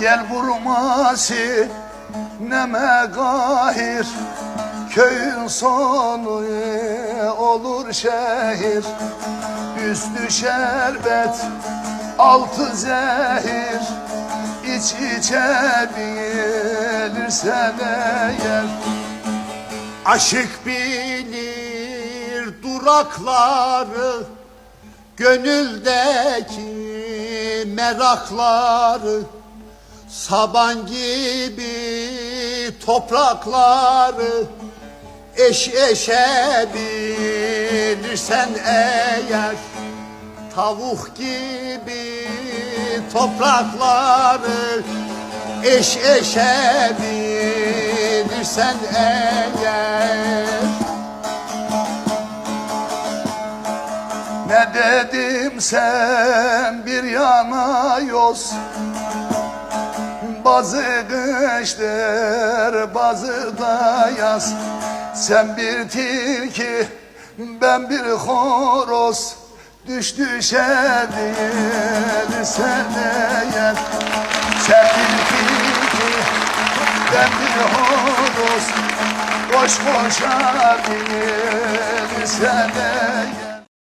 Gel vurması neme gahir? Köyün sonu olur şehir. Üstü şerbet altı zehir. İç içe bilirsen eğer Aşık bilir durakları Gönüldeki merakları Saban gibi toprakları Eş eşe bilirsen eğer Tavuk gibi toprakları Eş eşe bilirsen eğer. Ne dedim sen bir yana yoz Bazı kıştır bazı da yaz. Sen bir tilki ben bir horoz. Düş düşe değilsen eğer Sen bir tilki ben bir horoz. Boş boşa değilsen eğer